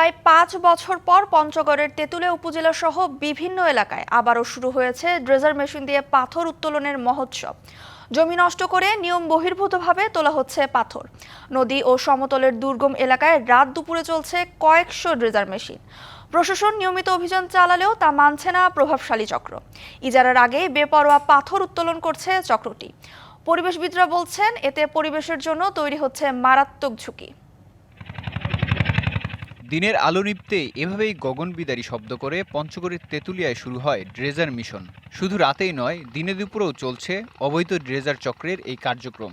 প্রায় পাঁচ বছর পর পঞ্চগড়ের তেঁতুলিয়া উপজেলা সহ বিভিন্ন এলাকায় আবারও শুরু হয়েছে ড্রেজার মেশিন দিয়ে পাথর উত্তোলনের মহোৎসব। জমি নষ্ট করে নিয়ম বহির্ভূতভাবে তোলা হচ্ছে পাথর। নদী ও সমতলের দুর্গম এলাকায় রাত দুপুরে চলছে কয়েকশো ড্রেজার মেশিন। প্রশাসন নিয়মিত অভিযান চালালেও তা মানছে না প্রভাবশালী চক্র। ইজারার আগে বেপরোয়া পাথর উত্তোলন করছে চক্রটি। পরিবেশবিদরা বলছেন, এতে পরিবেশের জন্য তৈরি হচ্ছে মারাত্মক ঝুঁকি। দিনের আলো নিপতে এভাবেই গগনবিদারী শব্দ করে পঞ্চগড়ের তেঁতুলিয়ায় শুরু হয় ড্রেজার মিশন। শুধু রাতেই নয়, দিনে দুপুরেও চলছে অবৈধ ড্রেজার চক্রের এই কার্যক্রম।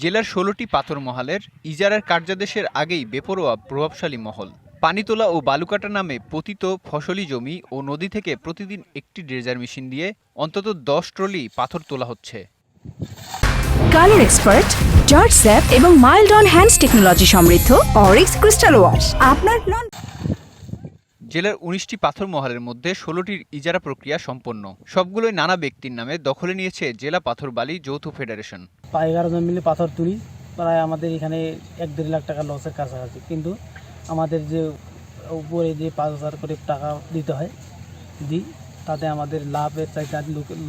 জেলার ষোলোটি পাথর মহালের ইজারার কার্যাদেশের আগেই বেপরোয়া প্রভাবশালী মহল। পানি তোলা ও বালুকাটা নামে পতিত ফসলি জমি ও নদী থেকে প্রতিদিন একটি ড্রেজার মেশিন দিয়ে অন্তত দশ ট্রলি পাথর তোলা হচ্ছে। কালার এক্সপার্ট জর্জ স্যাপ এবং মাইল্ড অন হ্যান্ডস টেকনোলজি সমৃদ্ধ অরিক্স ক্রিস্টাল ওয়াশ। আপনার লন জেলার উনিশটি পাথর মহলের মধ্যে ষোলোটির ইজারা প্রক্রিয়া সম্পন্ন। সবগুলোই নানা ব্যক্তির নামে দখলে নিয়েছে জেলা পাথর বালি যৌথ ফেডারেশন। প্রায় এগারো জন মিলে পাথর তুলি প্রায় আমাদের এখানে এক দেড় লাখ টাকা লসের কাছাকাছি। কিন্তু আমাদের যে উপরে যে পাঁচ হাজার করে টাকা দিতে হয় দিই তাতে আমাদের লাভের চাইতে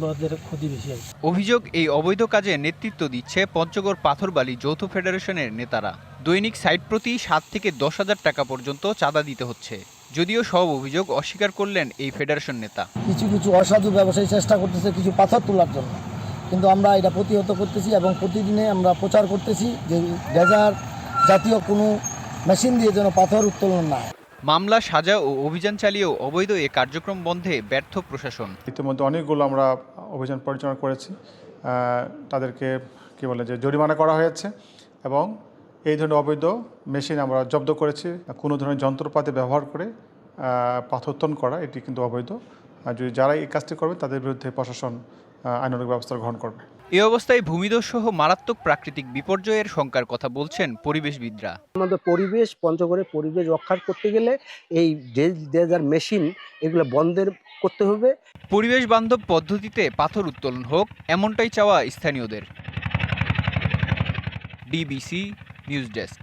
লোকের ক্ষতি বেশি হয়। অভিযোগ এই অবৈধ কাজে নেতৃত্ব দিচ্ছে পঞ্চগড় পাথরবালি যৌথ ফেডারেশনের নেতারা। দৈনিক সাইট প্রতি সাত থেকে দশ হাজার টাকা পর্যন্ত চাঁদা দিতে হচ্ছে। যদিও সব অভিযোগ অস্বীকার করলেন এই ফেডারেশন নেতা। কিছু কিছু অসাধু ব্যবসায়ী চেষ্টা করতেছে কিছু পাথর তোলার জন্য। কিন্তু আমরা এটা প্রতিহত করতেছি এবং প্রতিদিনে আমরা প্রচার করতেছি যে ডেজার জাতীয় কোনো মেশিন দিয়ে যেন পাথর উত্তোলন না হয়। মামলা, সাজা ও অভিযান চালিয়েও অবৈধ এ কার্যক্রম বন্ধে ব্যর্থ প্রশাসন। ইতিমধ্যে অনেকগুলো আমরা অভিযান পরিচালনা করেছি। তাদেরকে কি বলে যে জরিমানা করা হয়েছে এবং এই ধরনের অবৈধ মেশিন আমরা জব্দ করেছি। কোনো ধরনের যন্ত্রপাতি ব্যবহার করে পাথর করা, এটি কিন্তু অবৈধ। আর যদি যারা এই কাজটি করবে তাদের বিরুদ্ধে প্রশাসন আইনানুগ ব্যবস্থা গ্রহণ করবে। এ অবস্থায় ভূমিধস সহ মারাত্মক প্রাকৃতিক বিপর্যয়ের শঙ্কার কথা বলছেন পরিবেশবিদরা। আমাদের পরিবেশ পঞ্চগড়ের পরিবেশ রক্ষা করতে গেলে এই ডেজার মেশিন এগুলো বন্ধের করতে হবে। পরিবেশ বান্ধব পদ্ধতিতে পাথর উত্তোলন হোক এমনটাই চাওয়া স্থানীয়দের। DBC news desk.